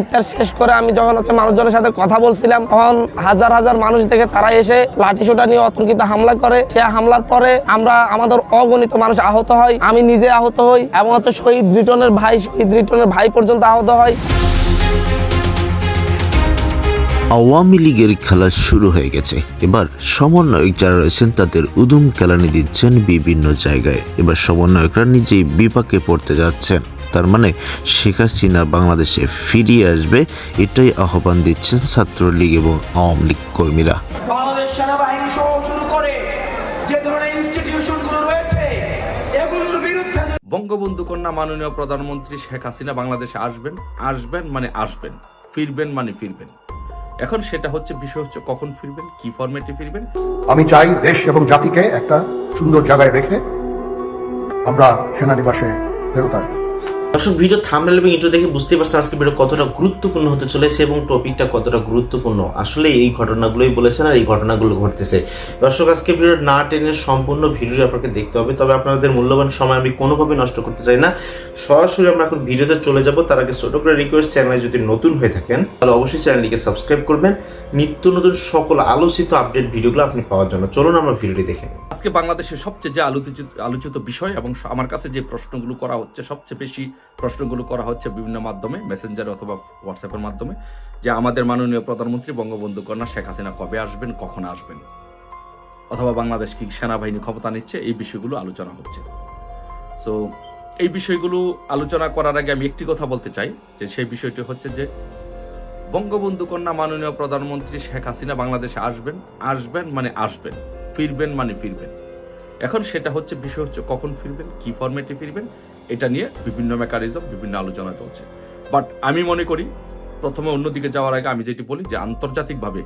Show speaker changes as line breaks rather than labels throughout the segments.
ইফতার শেষ করে আমি যখন হচ্ছে মানুষজনের সাথে কথা বলছিলাম, তখন হাজার হাজার মানুষ দেখে তারা এসে লাঠি সোটা নিয়ে অতর্কিত হামলা করে। সে হামলার পরে আমরা আমাদের অগণিত মানুষ আহত হয় আমি নিজে আহত হই এবং হচ্ছে শহীদ রিটনের ভাই, শহীদ রিটনের ভাই পর্যন্ত আহত হয়
আওয়ামী লীগের খেলা শুরু হয়ে গেছে। এবার সমন্বয়ক যারা রয়েছেন, তাদের উদুম কেলানি দিচ্ছেন বিভিন্ন জায়গায়। এবার সমন্বয়করা নিজেই বিপাকে পড়তে যাচ্ছেন। তার মানে শেখ হাসিনা বাংলাদেশে ফিরিয়ে আসবে এটাই আহ্বান দিচ্ছেন ছাত্রলীগ এবং আওয়ামী লীগ কর্মীরা।
বাংলাদেশ সেনাবাহিনী সহ শুরু করে যে ধরনের ইনস্টিটিউশনগুলো রয়েছে এগুলোর বিরুদ্ধে
বঙ্গবন্ধু কন্যা মাননীয় প্রধানমন্ত্রী শেখ হাসিনা বাংলাদেশে আসবেন আসবেন মানে আসবেন ফিরবেন মানে ফিরবেন। এখন সেটা হচ্ছে বিষয় হচ্ছে কখন ফিরবেন কি ফরম্যাটে ফিরবেন?
আমি চাই দেশ এবং জাতিকে একটা সুন্দর জায়গায় রেখে আমরা সেনানিবাসে ফেরত আসব।
দর্শক, ভিডিও থামনেল এবং ইন্ট্রো দেখে বুঝতে পারছেন আজকে ভিডিও কতটা গুরুত্বপূর্ণ হতে চলেছে এবং টপিকটা কতটা গুরুত্বপূর্ণ। আসলে এই ঘটনাগুলোই বলেছেন আর এই ঘটনাগুলো ঘটতেছে। দর্শক, আজকে ভিডিও না টেনে সম্পূর্ণ ভিডিও আপনাকে দেখতে হবে, তবে আপনাদের মূল্যবান সময় আমি কোনোভাবে নষ্ট করতে চাই না। সরাসরি আমরা এখন ভিডিওতে চলে যাব। তার আগে ছোটো করে রিকোয়েস্ট চ্যানেলে যদি নতুন হয়ে থাকেন, তাহলে অবশ্যই চ্যানেলটিকে সাবস্ক্রাইব করবেন। নিত্য নতুন সকল আলোচিত আপডেট ভিডিওগুলো আপনি পাওয়ার জন্য। চলুন আমরা ভিডিওটি দেখে
আজকে বাংলাদেশের সবচেয়ে যে আলোচিত আলোচিত বিষয় এবং আমার কাছে যে প্রশ্নগুলো করা হচ্ছে সবচেয়ে বেশি প্রশ্নগুলো করা হচ্ছে বিভিন্ন মাধ্যমে মেসেঞ্জার অথবা হোয়াটসঅ্যাপের মাধ্যমে, যে আমাদের মাননীয় প্রধানমন্ত্রী বঙ্গবন্ধু কন্যা শেখ হাসিনা কবে আসবেন, কখন আসবেন? অথবা বাংলাদেশ কি সেনাবাহিনী ক্ষমতা নিচ্ছে? এই বিষয়গুলো আলোচনা হচ্ছে। সো এই বিষয়গুলো আলোচনা করার আগে আমি একটি কথা বলতে চাই, যে সেই বিষয়টি হচ্ছে যে, বঙ্গবন্ধু কন্যা মাননীয় প্রধানমন্ত্রী শেখ হাসিনা বাংলাদেশে আসবেন আসবেন মানে আসবেন, ফিরবেন মানে ফিরবেন। এখন সেটা হচ্ছে, বিষয় হচ্ছে কখন ফিরবেন, কি ফরম্যাটে ফিরবেন এটা নিয়ে বিভিন্ন মেকানিজম বিভিন্ন আলোচনা চলছে। বাট আমি মনে করি, প্রথমে অন্যদিকে যাওয়ার আগে আমি যেটি বলি যে, আন্তর্জাতিকভাবে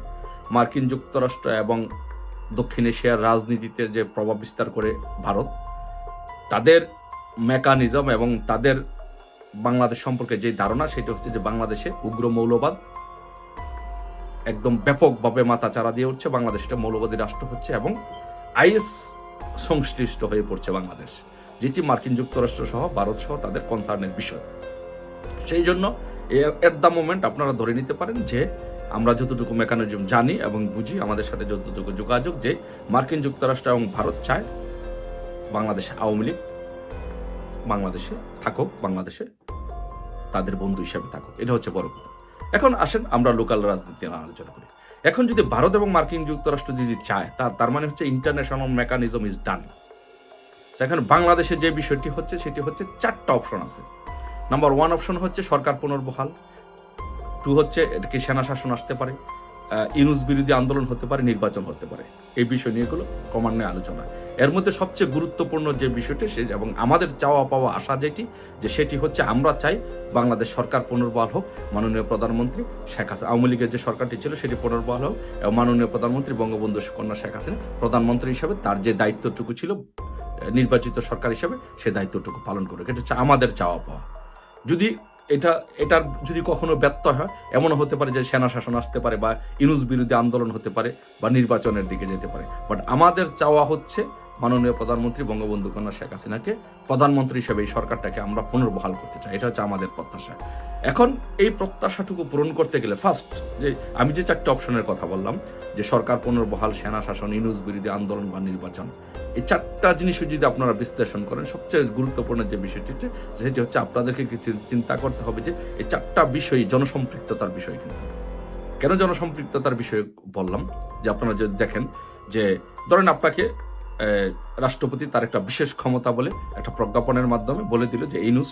মার্কিন যুক্তরাষ্ট্র এবং দক্ষিণ এশিয়ার রাজনীতিতে যে প্রভাব বিস্তার করে ভারত, তাদের মেকানিজম এবং তাদের বাংলাদেশ সম্পর্কে যে ধারণা, সেটা হচ্ছে যে বাংলাদেশে উগ্র মৌলবাদ একদম ব্যাপকভাবে মাথা চারা দিয়ে উঠছে। বাংলাদেশ একটা মৌলবাদী রাষ্ট্র হচ্ছে এবং আইএস সংশ্লিষ্ট হয়ে পড়ছে বাংলাদেশ। যেটি মার্কিন যুক্তরাষ্ট্র সহ ভারত সহ তাদের কনসার্নের বিষয়। সেই জন্য এট দ্য মোমেন্ট আপনারা ধরে নিতে পারেন যে আমরা যতটুকু মেকানিজম জানি এবং বুঝি, আমাদের সাথে যতটুকু যোগাযোগ যে মার্কিন যুক্তরাষ্ট্র এবং ভারত চায়, বাংলাদেশে আওয়ামী লীগ, বাংলাদেশে থাকুক, বাংলাদেশে তাদের বন্ধু হিসাবে থাকুক। এটা হচ্ছে বড় কথা। এখন আসেন আমরা লোকাল রাজনীতি আলোচনা করি। এখন যদি ভারত এবং মার্কিন যুক্তরাষ্ট্র যদি চায়, তা তার মানে হচ্ছে ইন্টারন্যাশনাল মেকানিজম ইজ ডান এখন বাংলাদেশের যে বিষয়টি হচ্ছে, সেটি হচ্ছে চারটা অপশন আছে। নাম্বার ওয়ান অপশন হচ্ছে সরকার পুনর্বহাল। টু হচ্ছে এটা কি সেনা শাসন আসতে পারে। ইউনুস বিরোধী আন্দোলন হতে পারে, নির্বাচন হতে পারে। এই বিষয় নিয়ে এগুলো ক্রমান্বয়ে আলোচনা। এর মধ্যে সবচেয়ে গুরুত্বপূর্ণ যে বিষয়টি, সে এবং আমাদের চাওয়া পাওয়া আশা যেটি, যে সেটি হচ্ছে আমরা চাই বাংলাদেশ সরকার পুনর্বহাল হোক। মাননীয় প্রধানমন্ত্রী শেখ হাসিনা, আওয়ামী লীগের যে সরকারটি ছিল, সেটি পুনর্বহাল হোক। এবং মাননীয় প্রধানমন্ত্রী বঙ্গবন্ধু কন্যা শেখ হাসিনা, প্রধানমন্ত্রী হিসাবে তার যে দায়িত্বটুকু ছিল নির্বাচিত সরকার হিসাবে সে দায়িত্বটুকু পালন করুক। এটা হচ্ছে আমাদের চাওয়া পাওয়া। যদি এটা, এটার যদি কখনো ব্যর্থ হয়, এমনও হতে পারে যে সেনা শাসন আসতে পারে বা ইনুস বিরোধী আন্দোলন হতে পারে বা নির্বাচনের দিকে যেতে পারে। বাট আমাদের চাওয়া হচ্ছে মাননীয় প্রধানমন্ত্রী বঙ্গবন্ধু কন্যা শেখ হাসিনাকে প্রধানমন্ত্রী হিসেবে এই সরকারটাকে আমরা পুনর্বহাল করতে চাই। এটা হচ্ছে আমাদের প্রত্যাশা। এখন এই প্রত্যাশাটুকু পূরণ করতে গেলে ফার্স্ট যে আমি যে চারটে অপশনের কথা বললাম, যে সরকার পুনর্বহাল, সেনা শাসন, ইনুস বিরোধী আন্দোলন বা নির্বাচন, এই চারটা জিনিসও যদি আপনারা বিশ্লেষণ করেন, সবচেয়ে গুরুত্বপূর্ণ যে বিষয়টি সেটি হচ্ছে আপনাদেরকে চিন্তা করতে হবে যে এই চারটা বিষয় জনসম্পৃক্ততার বিষয় কিন্তু। কেন জনসম্পৃক্ততার বিষয়ে বললাম? যে আপনারা যদি দেখেন যে, ধরেন আপনাকে রাষ্ট্রপতি তার একটা বিশেষ ক্ষমতা বলে, একটা প্রজ্ঞাপনের মাধ্যমে বলে দিল যে ইনুস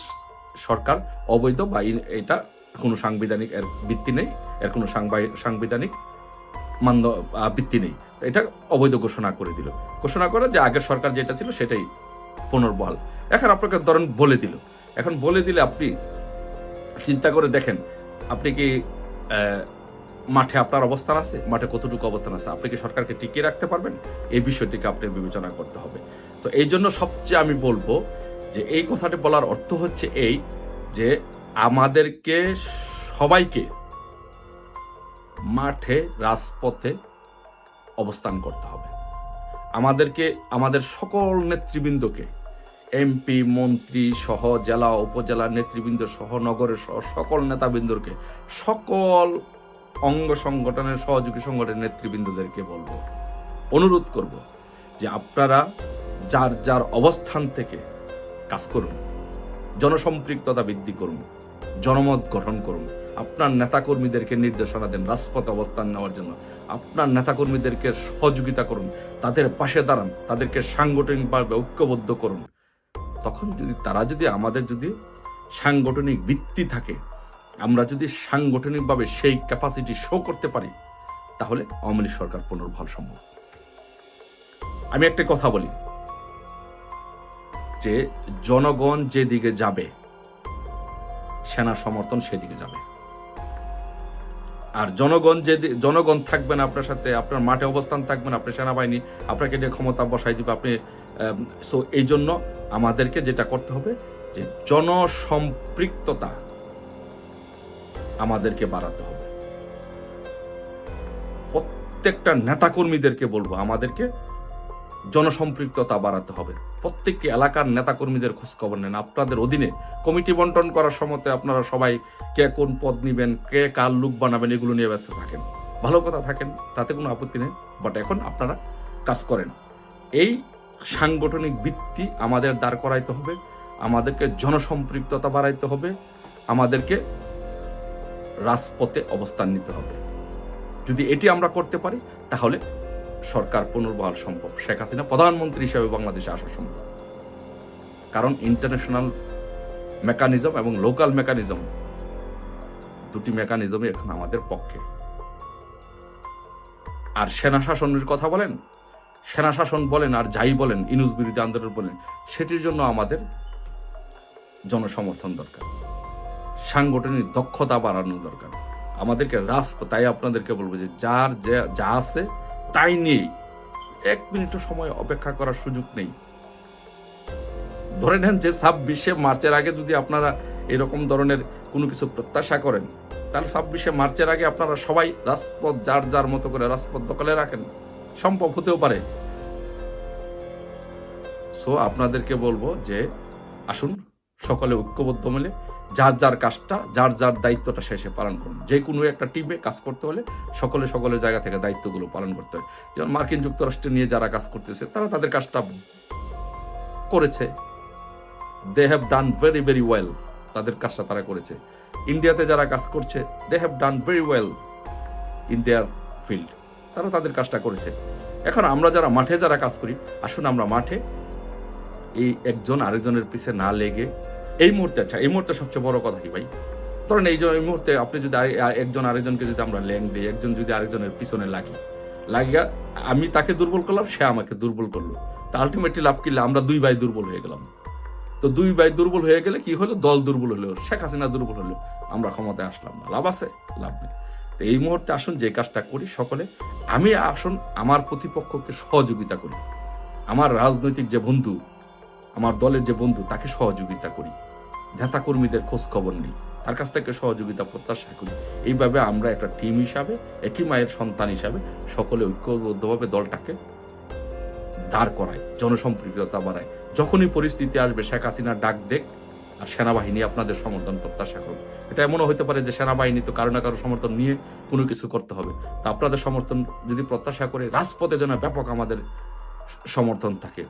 সরকার অবৈধ বা এটা কোনো সাংবিধানিক এর ভিত্তি নেই, এর কোনো সাংবিধানিক মান্য ভিত্তি নেই। এটা অবৈধ ঘোষণা করে দিল। ঘোষণা করে যে, আগের সরকার যেটা ছিল সেটাই পুনর্বহাল। এখন আপনাকে ধরেন বলে দিল। এখন বলে দিলে আপনি চিন্তা করে দেখেন, আপনি কি মাঠে আপনার অবস্থান আছে? মাঠে কতটুকু অবস্থান আছে? আপনি কি সরকারকে টিকিয়ে রাখতে পারবেন? এই বিষয়টিকে আপনি বিবেচনা করতে হবে। তো এই জন্য সবচেয়ে আমি বলব যে এই কথাটি বলার অর্থ হচ্ছে এই যে আমাদেরকে সবাইকে মাঠে, রাজপথে অবস্থান করতে হবে। আমাদেরকে, আমাদের সকল নেতৃবৃন্দকে, এমপি, মন্ত্রী সহ জেলা, উপজেলা নেতৃবৃন্দ সহ নগরের সহ সকল নেতাবৃন্দকে সকল অঙ্গ সংগঠনের সহযোগী সংগঠনের নেতৃবৃন্দদেরকে বলব, অনুরোধ করব যে আপনারা যার যার অবস্থান থেকে কাজ করুন, জনসম্পৃক্ততা বৃদ্ধি করুন, জনমত গঠন করুন। আপনার নেতাকর্মীদেরকে নির্দেশনা দেন, রাজপথে অবস্থান নেওয়ার জন্য। আপনার নেতাকর্মীদেরকে সহযোগিতা করুন, তাদের পাশে দাঁড়ান, তাদেরকে সাংগঠনিকভাবে ঐক্যবদ্ধ করুন। তখন যদি তারা যদি আমাদের যদি সাংগঠনিক ভিত্তি থাকে আমরা যদি সাংগঠনিকভাবে সেই ক্যাপাসিটি শো করতে পারি, তাহলে আওয়ামী সরকার পুনর্বহাল সম্ভব। আমি একটা কথা বলি। যে জনগণ যেদিকে যাবে, সেনা সমর্থন সেদিকে যাবে। আর জনগণ যে জনগণ থাকবেন আপনার সাথে, আপনার মাঠে অবস্থান থাকবেন আপনি সেনাবাহিনী, আপনাকে নিয়ে ক্ষমতা বসাই দিবে, আপনি সো এই জন্য আমাদেরকে যেটা করতে হবে যে জনসম্পৃক্ততা আমাদেরকে বাড়াতে হবে। প্রত্যেকটা নেতাকর্মীদেরকে বলব, আমাদেরকে জনসম্পৃক্ততা বাড়াতে হবে। প্রত্যেকটি এলাকার নেতাকর্মীদের খোঁজ খবর নেন। আপনাদের অধীনে কমিটি বন্টন করার সময় আপনারা সবাই কে কোন পদ নিবেন, কে কার লুক বানাবেন, এগুলো নিয়ে ব্যস্ত থাকেন। ভালো কথা থাকেন, তাতে কোনো আপত্তি নেই বাট এখন আপনারা কাজ করেন। এই সাংগঠনিক ভিত্তি আমাদের দাঁড় করাইতে হবে, আমাদেরকে জনসম্পৃক্ততা বাড়াইতে হবে, আমাদেরকে রাজপথে অবস্থান নিতে হবে। যদি এটি আমরা করতে পারি, তাহলে সরকার পুনর্বহাল সম্ভব। শেখ হাসিনা প্রধানমন্ত্রী হিসেবে বাংলাদেশে আসা সম্ভব। কারণ ইন্টারন্যাশনাল মেকানিজম এবং লোকাল মেকানিজম দুটি মেকানিজমই এখন আমাদের পক্ষে। আর সেনা শাসনের কথা বলেন সেনা শাসন বলেন আর যাই বলেন ইনুজ বিরোধী আন্দোলন বলেন, সেটির জন্য আমাদের জনসমর্থন দরকার। সাংগঠনিক দক্ষতা বাড়ানো দরকার। আমাদেরকে রাস্প তাই আপনাদেরকে বলব যে যার যে- আছে তাই নিয়েই। এক মিনিটও সময় অপেক্ষা করার সুযোগ নেই। ধরে নেন যে ছাব্বিশে মার্চের আগে যদি আপনারা এরকম ধরনের কোনো কিছু প্রত্যাশা করেন, তাহলে ছাব্বিশে মার্চের আগে আপনারা সবাই রাজপথ যার যার মতো করে রাজপথ দখলে রাখেন। সম্ভব হতেও পারে। সো আপনাদেরকে বলব যে আসুন, সকলে ঐক্যবদ্ধ মিলে যার যার কাজটা, যার যার দায়িত্বটা শেষে পালন করুন। যে কোনো একটা টিমে কাজ করতে হলে সকলে সকলের জায়গা থেকে দায়িত্বগুলো পালন করতে হয়। যেমন মার্কিন যুক্তরাষ্ট্র নিয়ে যারা কাজ করতেছে, তারা তাদের কাজটা করেছে। They have done very very well তাদের কাজটা তারা করেছে। ইন্ডিয়াতে যারা কাজ করছে they have done very well in their field তারা তাদের কাজটা করেছে। এখন আমরা যারা মাঠে যারা কাজ করি, আসুন আমরা মাঠে এই একজন আরেকজনের পিছে না লেগে এই মুহূর্তে আচ্ছা এই মুহূর্তে সবচেয়ে বড় কথা কি ভাই? ধরেন এই এই মুহূর্তে আপনি যদি একজন আরেকজনকে যদি আমরা ল্যাং দিই, একজন যদি আরেকজনের পিছনে লাগি, লাগিয়া আমি তাকে দুর্বল করলাম, সে আমাকে দুর্বল করল। তা আলটিমেটলি লাভ কিনলে আমরা দুই ভাই দুর্বল হয়ে গেলাম। তো দুই ভাই দুর্বল হয়ে গেলে কি হলো? দল দুর্বল হলো, শেখ হাসিনা দুর্বল হলো, আমরা ক্ষমতায় আসলাম না। লাভ আছে? লাভ নেই। তো এই মুহূর্তে আসুন, যে কাজটা করি সকলে, আমি আসুন, আমার প্রতিপক্ষকে সহযোগিতা করি। আমার রাজনৈতিক যে বন্ধু, আমার দলের যে বন্ধু, তাকে সহযোগিতা করি। নেতা কর্মীদের খোঁজ খবর নেই। তার কাছ থেকে সহযোগিতা প্রত্যাশা করি। এইভাবে আমরা একটা টিম হিসাবে, একই মায়ের সন্তান হিসাবে সকলে ঐক্যবদ্ধভাবে দলটাকে দাঁড় করায় জনসম্পৃক্ততা বাড়ায় যখনই পরিস্থিতি আসবে, শেখ হাসিনা ডাক দেখ আর সেনাবাহিনী আপনাদের সমর্থন প্রত্যাশা করবে এটা এমনও হতে পারে যে সেনাবাহিনী তো কারও না কারও সমর্থন নিয়ে কোনো কিছু করতে হবে। তা আপনাদের সমর্থন যদি প্রত্যাশা করে, রাজপথে যেন ব্যাপক আমাদের সমর্থন থাকে,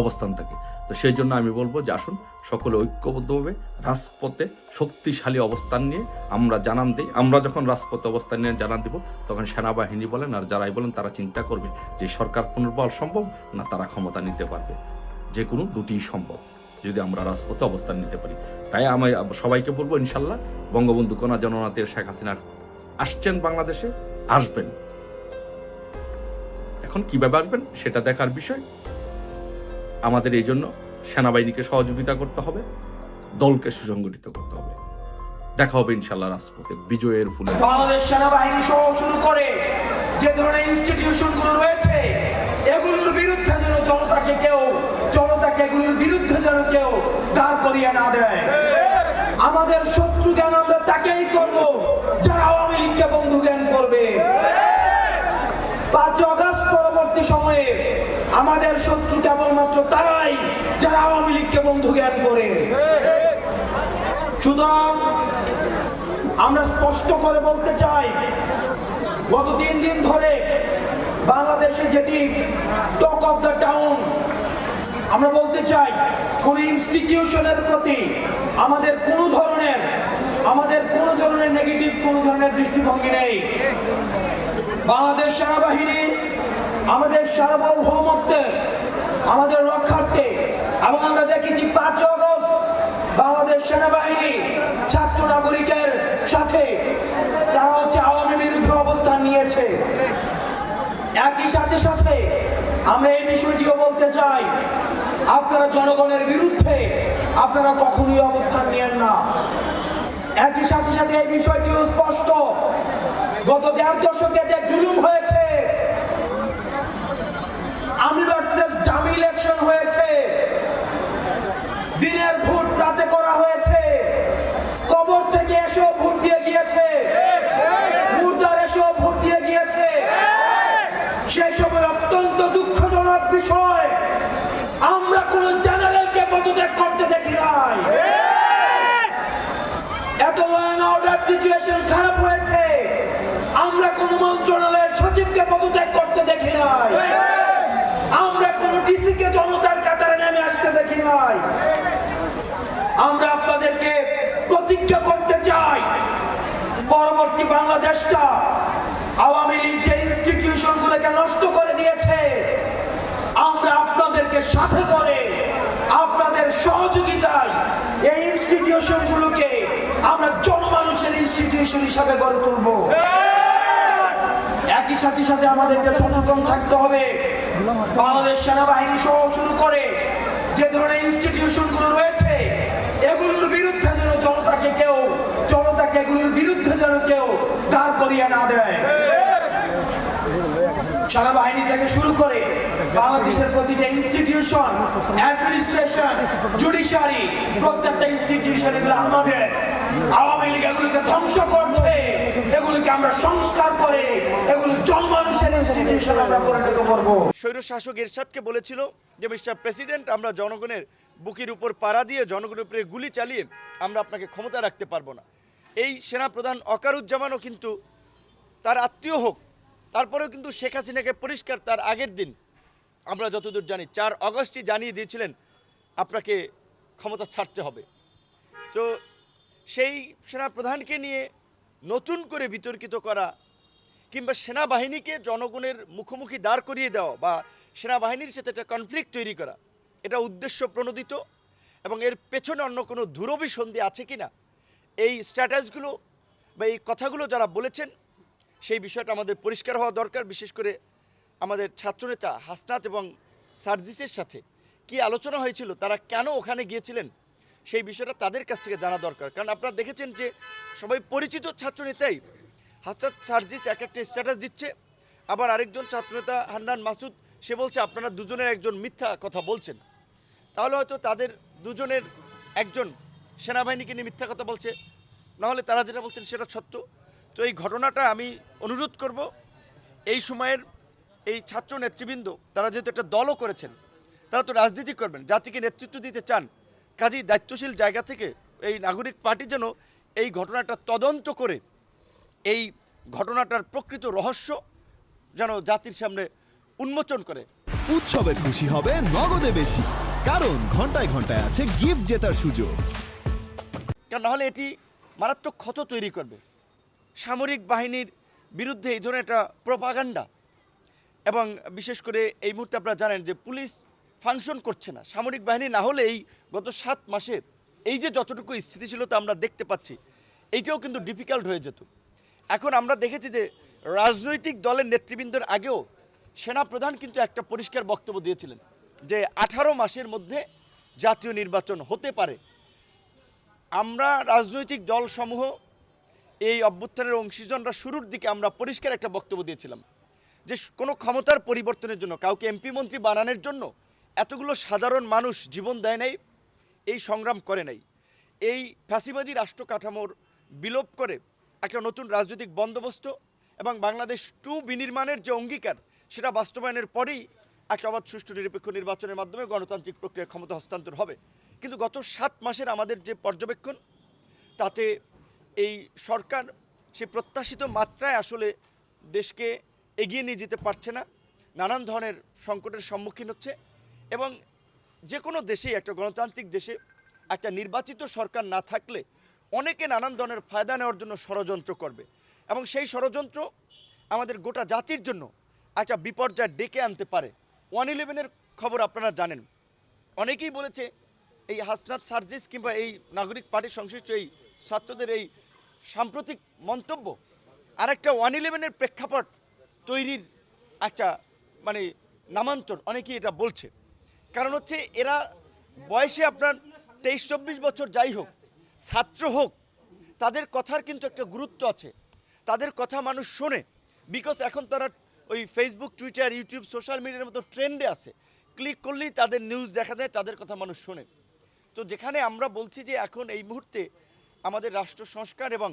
অবস্থান থাকে। তো সেই জন্য আমি বলব যে আসুন, সকলে ঐক্যবদ্ধভাবে রাজপথে শক্তিশালী অবস্থান নিয়ে আমরা জানান দিই। আমরা যখন রাজপথে অবস্থান নিয়ে জানান দিব, তখন সেনাবাহিনী বলেন আর যারাই বলেন তারা চিন্তা করবে যে সরকার পুনর্বহাল সম্ভব না তারা ক্ষমতা নিতে পারবে। যে কোনো দুটিই সম্ভব যদি আমরা রাজপথে অবস্থান নিতে পারি। তাই আমি সবাইকে বলব, ইনশাল্লাহ, বঙ্গবন্ধু কণা জননাথে শেখ হাসিনার আসছেন বাংলাদেশে, আসবেন। এখন কীভাবে আসবেন সেটা দেখার বিষয়। আমাদের এই জন্য সেনাবাহিনীকে সহযোগিতা করতে হবে, দলকে সুসংগঠিত করতে হবে। দেখা হবে ইনশাল্লাহ রাজপথে বিজয়ের ফুলে।
বাংলাদেশ সেনাবাহিনী সহ শুরু করে যে ধরনের রয়েছে, এগুলোর বিরুদ্ধে যেন জনতাকে কেউ, জনতাকে এগুলোর বিরুদ্ধে যেন কেউ দাঁড় করিয়ে না দেয়। আমাদের শত্রু জ্ঞান আমরা তাকেই করব, যারা আওয়ামী লীগকে বন্ধু জ্ঞান করবে। পাঁচ পরবর্তী সময়ে আমাদের শত্রু কেবলমাত্র তারাই যারা আওয়ামী লীগকে বন্ধু জ্ঞান করে। সুতরাং আমরা স্পষ্ট করে বলতে চাই, গত তিন দিন ধরে বাংলাদেশে যেটি টক অফ দ্য টাউন আমরা বলতে চাই, কোন ইনস্টিটিউশনের প্রতি আমাদের কোনো ধরনের, আমাদের কোনো ধরনের নেগেটিভ কোনো ধরনের দৃষ্টিভঙ্গি নেই। বাংলাদেশ সেনাবাহিনী আমাদের সার্বভৌমত্বের আমাদের রক্ষার্থে, এবং আমরা দেখেছি পাঁচ অগস্ট বাংলাদেশ সেনাবাহিনী ছাত্র নাগরিকের সাথে তারা হচ্ছে আওয়ামী বিরুদ্ধে অবস্থান নিয়েছে। একই সাথে সাথে আমরা এই বিষয়টিও বলতে চাই, আপনারা জনগণের বিরুদ্ধে আপনারা কখনোই অবস্থান নিয়েন না। একই সাথে সাথে এই বিষয়টিও স্পষ্ট। গত দেড় দশকে যে জুলুম হয়েছে ইলেকশন হয়েছে। দিনের ভোট রাতে করা হয়েছে। কবর থেকে এসেও ভোট দিয়ে গিয়েছে। মুর্দার এসেও ভোট দিয়ে গিয়েছে। সেই সময় অত্যন্ত দুঃখজনক বিষয়, আমরা কোন জেনারেলকে পদত্যাগ করতে দেখি নাই। এত ল অর্ডার সিচুয়েশন খারাপ হয়েছে, আমরা কোন মন্ত্রণালয়ের সচিবকে পদত্যাগ করতে দেখি নাই। আমরা কোন ডিসি কে জনতার কাতারে নেমে আসতে দেখি নাই। আমরা আপনাদেরকে প্রতিজ্ঞা করতে চাই, পরবর্তী বাংলাদেশটা আওয়ামী লীগ যে ইনস্টিটিউশন গুলোকে নষ্ট করে দিয়েছে, আমরা আপনাদেরকে সাথে করে আপনাদের সহযোগিতায় এই ইনস্টিটিউশন গুলোকে আমরা জনমানুষের ইনস্টিটিউশন হিসাবে গড়ে তুলব। একই সাথে সাথে আমাদেরকে সচেতন থাকতে হবে। বাংলাদেশ সেনাবাহিনী সহ শুরু করে যে ধরনের ইনস্টিটিউশনগুলো রয়েছে, এগুলোর বিরুদ্ধে যেন জনতাকে কেউ, জনতাকে এগুলোর বিরুদ্ধে যেন কেউ দাঁড় করিয়ে না দেয়। সেনাবাহিনী থেকে শুরু করে বাংলাদেশের প্রতিটা ইনস্টিটিউশন অ্যাডমিনিস্ট্রেশন জুডিশিয়ারি প্রত্যেকটা ইনস্টিটিউশন এগুলো আমাদের আওয়ামী লীগ এগুলোকে ধ্বংস করছে। আমরা সংস্কার করে এগুলো জনমানুষের ইনস্টিটিউশন আমরা পরিণত করব।
স্বৈরশাসক এরশাদকে বলেছিল যে, মিস্টার প্রেসিডেন্ট, আমরা জনগণের বুকের উপর পাড়া দিয়ে, জনগণের উপরে গুলি চালিয়ে আমরা আপনাকে ক্ষমতা রাখতে পারব না। এই সেনাপ্রধান অকারুজ্জামানও কিন্তু তার আত্মীয় হোক, তারপরেও কিন্তু শেখ হাসিনাকে পরিষ্কার তার আগের দিন, আমরা যতদূর জানি, চার অগস্টই জানিয়ে দিয়েছিলেন, আপনাকে ক্ষমতা ছাড়তে হবে। তো সেই সেনাপ্রধানকে নিয়ে নতুন করে বিতর্কিত করা কিংবা সেনাবাহিনীকে জনগণের মুখোমুখি দাঁড় করিয়ে দেওয়া বা সেনাবাহিনীর সাথে একটা কনফ্লিক্ট তৈরি করা, এটা উদ্দেশ্য প্রণোদিত এবং এর পেছনে অন্য কোনো দূরভিসন্ধি আছে কি না এই স্ট্র্যাটাজগুলো বা এই কথাগুলো যারা বলেছেন, সেই বিষয়টা আমাদের পরিষ্কার হওয়া দরকার, বিশেষ করে আমাদের ছাত্রনেতা হাসনাত এবং সার্জিসের সাথে। কি আলোচনা হয়েছিল, তারা কেন ওখানে গিয়েছিলেন? সেই বিষয়টা তাদের কাছ থেকে জানা দরকার। কারণ আপনারা দেখেছেন যে সবাই পরিচিত ছাত্রনেতাই হাসাদ সার্জিস এক একটা স্ট্যাটাস দিচ্ছে, আবার আরেকজন ছাত্রনেতা হান্নান মাসুদ, সে বলছে, আপনারা দুজনের একজন মিথ্যা কথা বলছেন। তাহলে হয়তো তাদের দুজনের একজন সেনাবাহিনীকে নিয়ে মিথ্যা কথা বলছে, নাহলে তারা যেটা বলছেন সেটা সত্য। তো এই ঘটনাটা আমি অনুরোধ করব, এই সময়ের এই ছাত্র নেতৃবৃন্দ, তারা যেহেতু একটা দলও করেছেন, তারা তো রাজনীতি করবেন, জাতিকে নেতৃত্ব দিতে চান কাজেই দায়িত্বশীল জায়গা থেকে এই নাগরিক পার্টি যেন এই ঘটনাটা তদন্ত করে এই ঘটনাটার প্রকৃত রহস্য যেন জাতির সামনে উন্মোচন করে।
উৎসবের খুশি হবে নগদে বেশি কারণ ঘন্টায় ঘন্টায় আছে গিফট জেতার সুযোগ।
কারণ নাহলে এটি মারাত্মক ক্ষত তৈরি করবে। সামরিক বাহিনীর বিরুদ্ধে এই ধরনের একটা প্রপাগান্ডা এবং বিশেষ করে এই মুহূর্তে আপনারা জানেন যে পুলিশ ফাংশন করছে না। সামরিক বাহিনী না হলে এই গত সাত মাসে এই যে যতটুকু স্থিতিশীলতা আমরা দেখতে পাচ্ছি, এইটাও কিন্তু ডিফিকাল্ট হয়ে যেত। এখন আমরা দেখেছি যে রাজনৈতিক দলের নেতৃবৃন্দের আগেও সেনাপ্রধান কিন্তু একটা পরিষ্কার বক্তব্য দিয়েছিলেন যে আঠারো মাসের মধ্যে জাতীয় নির্বাচন হতে পারে। আমরা রাজনৈতিক দলসমূহ এই অভ্যুত্থানের অংশীজনরা শুরুর দিকে আমরা পরিষ্কার একটা বক্তব্য দিয়েছিলাম যে কোনো ক্ষমতার পরিবর্তনের জন্য, কাউকে এমপি মন্ত্রী বানানোর জন্য এতগুলো সাধারণ মানুষ জীবন দেয় নাই, এই সংগ্রাম করে নাই। এই ফ্যাসিবাদী রাষ্ট্র কাঠামোর বিলোপ করে একটা নতুন রাজনৈতিক বন্দোবস্ত এবং বাংলাদেশ টু বিনির্মাণের যে অঙ্গীকার, সেটা বাস্তবায়নের পরেই একটা অবাধ সুষ্ঠু নিরপেক্ষ নির্বাচনের মাধ্যমে গণতান্ত্রিক প্রক্রিয়া ক্ষমতা হস্তান্তর হবে। কিন্তু গত সাত মাসের আমাদের যে পর্যবেক্ষণ, তাতে এই সরকার সে প্রত্যাশিত মাত্রায় আসলে দেশকে এগিয়ে নিয়ে যেতে পারছে না। নানান ধরনের সংকটের সম্মুখীন হচ্ছে। এবং যে কোনো দেশেই, একটা গণতান্ত্রিক দেশে একটা নির্বাচিত সরকার না থাকলে অনেকে নানান ধরনের ফায়দা নেওয়ার জন্য ষড়যন্ত্র করবে। এবং সেই ষড়যন্ত্র আমাদের গোটা জাতির জন্য একটা বিপর্যয় ডেকে আনতে পারে। ওয়ান ইলেভেনের খবর আপনারা জানেন। অনেকেই বলেছে, এই হাসনাত সার্জিস কিংবা এই নাগরিক পার্টির সংশ্লিষ্ট এই ছাত্রদের এই সাম্প্রতিক মন্তব্য আর একটা ওয়ান ইলেভেনের প্রেক্ষাপট তৈরির একটা মানে নামান্তর, অনেকেই এটা বলছে। কারণ হচ্ছে এরা বয়সে আপনার তেইশ, চব্বিশ বছর যাই হোক, ছাত্র হোক, তাদের কথার কিন্তু একটা গুরুত্ব আছে। তাদের কথা মানুষ শোনে বিকজ এখন তারা ওই ফেসবুক টুইটার ইউটিউব সোশ্যাল মিডিয়ার মতো ট্রেন্ডে আছে। ক্লিক করলেই তাদের নিউজ দেখা যায় তাদের কথা মানুষ শোনে। তো যেখানে আমরা বলছি যে এখন এই মুহূর্তে আমাদের রাষ্ট্র সংস্কার এবং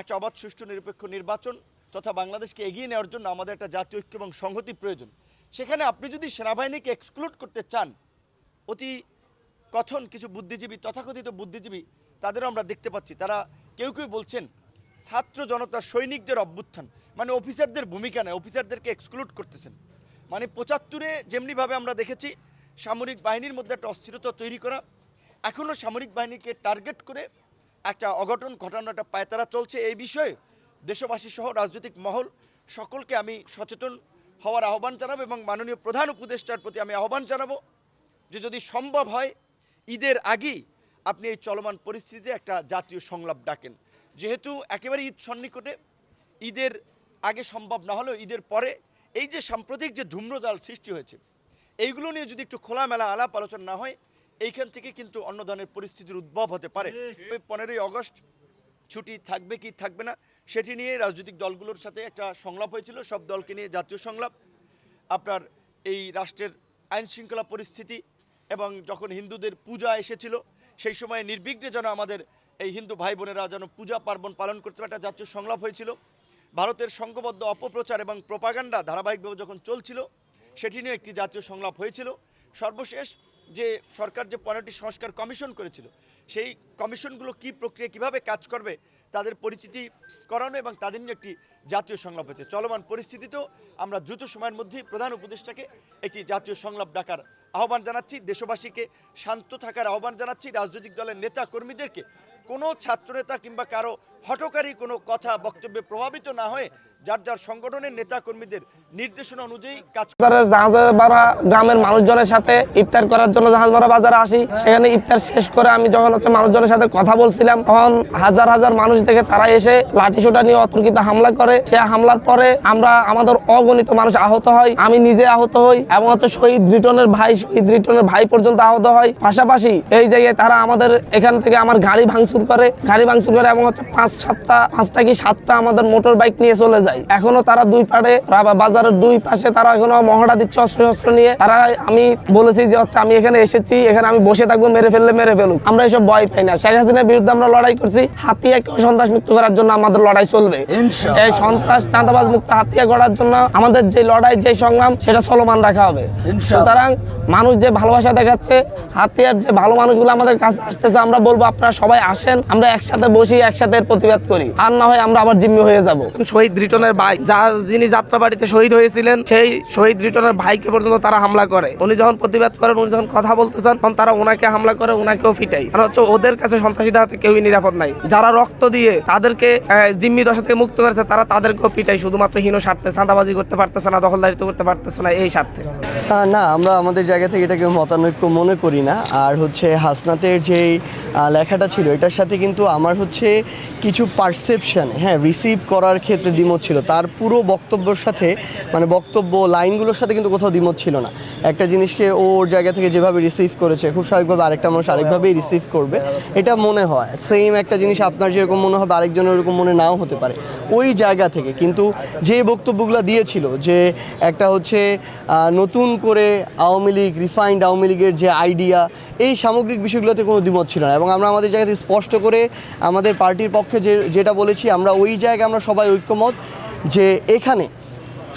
একটা অবাধ, সুষ্ঠু, নিরপেক্ষ নির্বাচন তথা বাংলাদেশকে এগিয়ে নেওয়ার জন্য আমাদের একটা জাতীয় ঐক্য এবং সংহতি প্রয়োজন। সেখানে আপনি যদি সেনাবাহিনীকে এক্সক্লুড করতে চান, অতি কথন কিছু বুদ্ধিজীবী, তথাকথিত বুদ্ধিজীবী, তাদেরও আমরা দেখতে পাচ্ছি। তারা কেউ কেউ বলছেন, ছাত্র জনতা সৈনিকদের অভ্যুত্থান মানে অফিসারদের ভূমিকা নেয় অফিসারদেরকে এক্সক্লুড করতেছেন। মানে পঁচাত্তরে যেমনিভাবে আমরা দেখেছি, সামরিক বাহিনীর মধ্যে একটা অস্থিরতা তৈরি করা এখনও সামরিক বাহিনীকে টার্গেট করে একটা অঘটন ঘটানো একটা পায়তারা চলছে। এই বিষয়ে দেশবাসী সহ রাজনৈতিক মহল সকলকে আমি সচেতন হওয়ার আহ্বান জানাব এবং মাননীয় প্রধান উপদেষ্টার প্রতি আমি আহ্বান জানাব যে যদি সম্ভব হয় ঈদের আগেই আপনি এই চলমান পরিস্থিতিতে একটা জাতীয় সংলাপ ডাকেন। যেহেতু একেবারে ঈদ সন্নিকটে ঈদের আগে সম্ভব না হলেও ঈদের পরে এই যে সাম্প্রতিক যে ধূম্রজাল সৃষ্টি হয়েছে এইগুলো নিয়ে যদি একটু খোলামেলা আলাপ আলোচনা না হয় এইখান থেকে কিন্তু অন্য ধরনের পরিস্থিতির উদ্ভব হতে পারে। পনেরোই অগস্ট ছুটি থাকবে কি থাকবে না, সেটি নিয়ে রাজনৈতিক দলগুলোর সাথে একটা সংলাপ হয়েছিল, সব দলকে নিয়ে জাতীয় সংলাপ। আপনার এই রাষ্ট্রের আইন শৃঙ্খলা পরিস্থিতি এবং যখন হিন্দুদের পূজা এসেছিল, সেই সময় নির্বিঘ্নে যেন আমাদের এই হিন্দু ভাই বোনেরা যেন পূজা পার্বণ পালন করতে পারে, একটা জাতীয় সংলাপ হয়েছিল। ভারতের সংঘবদ্ধ অপপ্রচার এবং প্রপাগান্ডা ধারাবাহিকভাবে যখন চলছিল, সেটি নিয়ে একটি জাতীয় সংলাপ হয়েছিল। সর্বশেষ যে সরকার যে পনেরোটি সংস্কার কমিশন করেছিল, সেই কমিশনগুলো কি প্রক্রিয়া কীভাবে কাজ করবে, তাদের পরিচিতি করানো এবং তাদের নিয়ে একটি জাতীয় সংলাপ হয়েছে। চলমান পরিস্থিতিতেও আমরা দ্রুত সময়ের মধ্যেই প্রধান উপদেষ্টাকে একটি জাতীয় সংলাপ ডাকার আহ্বান জানাচ্ছি। দেশবাসীকে শান্ত থাকার আহ্বান জানাচ্ছি। রাজনৈতিক দলের নেতা কর্মীদেরকে কোনো ছাত্রনেতা কিংবা কারও হটকারী কোনো কথা, বক্তব্যে প্রভাবিত না হয়ে যার যার সংগঠনের নেতা কর্মীদের নির্দেশনা অনুযায়ী কাজ
বাজারের জাহাজবাড়া গ্রামের মানুষজনের সাথে ইফতার করার জন্য জাহাজবাড়া বাজারে আসি। সেখানে ইফতার শেষ করে আমি যখন হচ্ছে মানুষজনের সাথে কথা বলছিলাম, তখন হাজার হাজার মানুষ দেখে তারা এসে লাঠি সোটা নিয়ে অতর্কিত হামলা করে। সে হামলার পরে আমরা আমাদের অগণিত মানুষ আহত হয় আমি নিজে আহত হই এবং হচ্ছে শহীদ রিটনের ভাই, শহীদ রিটনের ভাই পর্যন্ত আহত হয় পাশাপাশি এই জায়গায় তারা আমাদের এখান থেকে আমার গাড়ি ভাঙচুর করে গাড়ি ভাঙচুর করে এবং হচ্ছে পাঁচ সাতটা পাঁচটা কি সাতটা আমাদের মোটর বাইক নিয়ে চলে যায়। এখনও তারা দুই পাড়ে বাজারের দুই পাশে তারা এখনও মহড়া দিচ্ছে অস্ত্র শস্ত্র নিয়ে। তারা আমি বলেছি যে হচ্ছে আমি এখানে এসেছি এখানে আমি বসে থাকব মেরে ফেললে মেরে ফেলুক। আমরা এসব ভয় পাই না। শেখ হাসিনার বিরুদ্ধে আমরা লড়াই করছি। হাতিয়াকে সন্ত্রাস মুক্ত করার জন্য আমাদের লড়াই চলবে। এই সন্ত্রাস চাঁদাবাজ মুক্ত হাতিয়া গড়ার জন্য আমাদের যে লড়াই যে সংগ্রাম সেটা চলমান রাখা হবে। সুতরাং মানুষ যে ভালোবাসা দেখাচ্ছে হাতিয়ার যে ভালো মানুষগুলো আমাদের কাছে আসতেছে আমরা বলব আপনারা সবাই আসেন। আমরা একসাথে বসি একসাথে প্রতিবাদ করি। আর না হয় আমরা আবার জিম্মি হয়ে যাব। শহীদ রিটনের ভাই যা যিনি যাত্রাবাড়িতে শহীদ হয়েছিলেন সেই শহীদ রিটনের ভাইকে পর্যন্ত তারা হামলা করে। উনি যখন প্রতিবাদ করেন উনি যখন কথা বলতে চান তখন তারা ওনাকে হামলা করে ওনাকেও ফিটাই মানে হচ্ছে ওদের কাছে সন্ত্রাসীদের হাতে কেউই নিরাপদ নাই। যারা রক্ত দিয়ে তাদেরকে আহ, জিম্মি দশা থেকে মুক্ত করেছে তারা তাদেরকেও পিটাই শুধুমাত্র হীন স্বার্থে চাঁদাবাজি করতে পারতেছে না দখলদারিত্ব করতে পারতেছে না এই স্বার্থে।
না আমরা আমাদের জায়গা থেকে এটাকে মতানৈক্য মনে করি না। আর হচ্ছে হাসনাতের যেই লেখাটা ছিল এটার সাথে কিন্তু আমার হচ্ছে কিছু পারসেপশন হ্যাঁ রিসিভ করার ক্ষেত্রে দ্বিমত ছিল। তার পুরো বক্তব্যর সাথে মানে বক্তব্য লাইনগুলোর সাথে কিন্তু কোথাও দ্বিমত ছিল না। একটা জিনিসকে ওর জায়গা থেকে যেভাবে রিসিভ করেছে, খুব স্বাভাবিকভাবে আরেকটা মানুষ আরেকভাবেই রিসিভ করবে, এটা মনে হয়। সেম একটা জিনিস আপনার যেরকম মনে হবে, আরেকজনের ওরকম মনে নাও হতে পারে। ওই জায়গা থেকে কিন্তু যে বক্তব্যগুলো দিয়েছিল যে একটা হচ্ছে নতুন করে আওয়ামী লীগ রিফাইন্ড আওয়ামী লীগের যে আইডিয়া এই সামগ্রিক বিষয়গুলোতে কোনো দ্বিমত ছিল না। এবং আমরা আমাদের জায়গা থেকে স্পষ্ট করে আমাদের পার্টির পক্ষে যে, যেটা বলেছি, আমরা ওই জায়গায় আমরা সবাই ঐক্যমত যে এখানে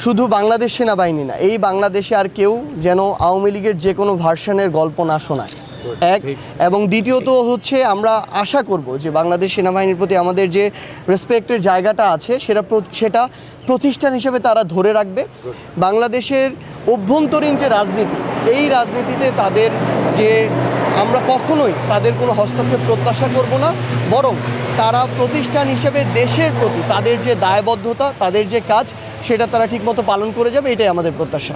শুধু বাংলাদেশ সেনাবাহিনী না, এই বাংলাদেশে আর কেউ যেন আওয়ামী লীগের যে কোনো ভার্সনের গল্প না শোনায়। এক, এবং দ্বিতীয়ত হচ্ছে আমরা আশা করব যে বাংলাদেশ সেনাবাহিনীর প্রতি আমাদের যে রেসপেক্টের জায়গাটা আছে, সেটা সেটা প্রতিষ্ঠান হিসেবে তারা ধরে রাখবে। বাংলাদেশের অভ্যন্তরীণ যে রাজনীতি, এই রাজনীতিতে তাদের যে আমরা কখনোই তাদের কোনো হস্তক্ষেপ প্রত্যাশা করব না, বরং তারা প্রতিষ্ঠান হিসেবে দেশের প্রতি তাদের যে দায়বদ্ধতা, তাদের যে কাজ, সেটা তারা ঠিকমতো পালন করে যাবে, এটাই আমাদের প্রত্যাশা।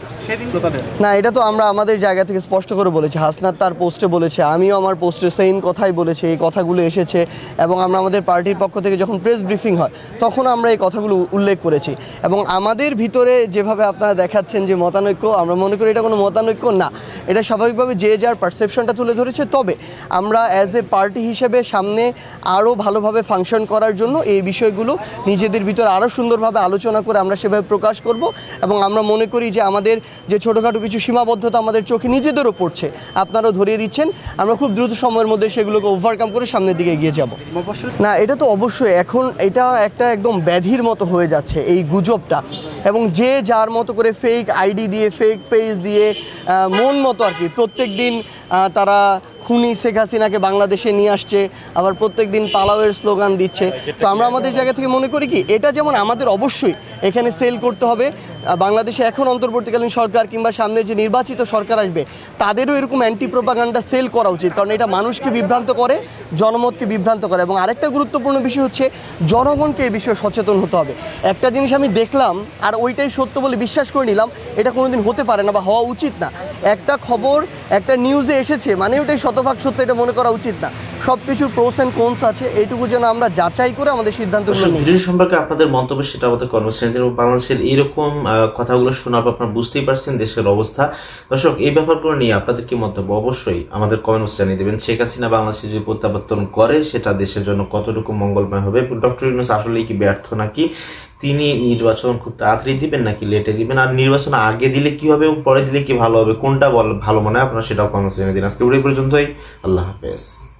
না, এটা তো আমরা আমাদের জায়গা থেকে স্পষ্ট করে বলেছি। হাসনাত তার পোস্টে বলেছে, আমিও আমার পোস্টে সেম কথাই বলেছি, এই কথাগুলো এসেছে এবং আমরা আমাদের পার্টির পক্ষ থেকে যখন প্রেস ব্রিফিং হয়, তখন আমরা এই কথাগুলো উল্লেখ করেছি। এবং আমাদের ভিতরে যেভাবে আপনারা দেখাচ্ছেন যে মতানৈক্য, আমরা মনে করি এটা কোনো মতানৈক্য না। এটা স্বাভাবিকভাবে যে যার পারসেপশনটা তুলে ধরেছে। তবে আমরা অ্যাজ এ পার্টি হিসেবে সামনে আরও ভালোভাবে ফাংশন করার জন্য এই বিষয়গুলো নিজেদের ভিতরে আরও সুন্দরভাবে আলোচনা করে আমরা সেভাবে প্রকাশ করব এবং আমরা মনে করি যে আমাদের যে ছোটোখাটো কিছু সীমাবদ্ধতা আমাদের চোখে নিজেদেরও পড়ছে, আপনারাও ধরিয়ে দিচ্ছেন। আমরা খুব দ্রুত সময়ের মধ্যে সেগুলোকে ওভারকাম করে সামনের দিকে এগিয়ে যাব। না, এটা তো অবশ্যই, এখন এটা একটা একদম ব্যাধির মতো হয়ে যাচ্ছে এই গুজবটা। এবং যে যার মতো করে ফেক আইডি দিয়ে ফেক পেজ দিয়ে মন মতো আর কি প্রত্যেক দিন তারা খুনি শেখ হাসিনাকে বাংলাদেশে নিয়ে আসছে, আবার প্রত্যেক দিন পালাওয়ের স্লোগান দিচ্ছে। তো আমরা আমাদের জায়গা থেকে মনে করি কি, এটা যেমন আমাদের অবশ্যই এখানে সেল করতে হবে বাংলাদেশে এখন অন্তর্বর্তীকালীন সরকার কিংবা সামনে যে নির্বাচিত সরকার আসবে, তাদেরও এরকম অ্যান্টি প্রোপাগান্ডা সেল করা উচিত। কারণ এটা মানুষকে বিভ্রান্ত করে, জনমতকে বিভ্রান্ত করে। এবং আরেকটা গুরুত্বপূর্ণ বিষয় হচ্ছে, জনগণকে এই বিষয়ে সচেতন হতে হবে। একটা জিনিস আমি দেখলাম, আর ওইটাই সত্য বলে বিশ্বাস করে নিলাম, এটা কোনোদিন হতে পারে না বা হওয়া উচিত না। একটা খবর, একটা নিউজে এসেছে মানে ওটাই শতভাগ সত্য এটা মনে করা উচিত না। সব কিছুর প্রোস অ্যান্ড কোনস আছে এইটুকু যেন আমরা যাচাই করে আমাদের সিদ্ধান্ত
ভিডিও সম্পর্কে আপনাদের মন্তব্য সেটা আমাদের কর্মশ্রেণীতে এবং বাংলাদেশের এইরকম আহ, কথাগুলো শোনার আপনারা বুঝতেই পারছেন দেশের অবস্থা। দর্শক এই ব্যাপারগুলো নিয়ে আপনাদের কি মন্তব্য? অবশ্যই আমাদের কমেন্ট জানিয়ে দেবেন। শেখ হাসিনা বাংলাদেশে যদি প্রত্যাবর্তন করে সেটা দেশের জন্য কতটুকু মঙ্গলময় হবে? ডক্টর ইউনুস আসলেই কি ব্যর্থ নাকি? তিনি নির্বাচন খুব তাড়াতাড়ি দিবেন নাকি লেটে দিবেন? আর নির্বাচন আগে দিলে কি হবে এবং পরে দিলে কি ভালো হবে? কোনটা ভালো মনে হয়? আপনারা সেটাও কমেন্ট জানিয়ে দিন আজকে পর্যন্তই। আল্লাহ হাফেজ।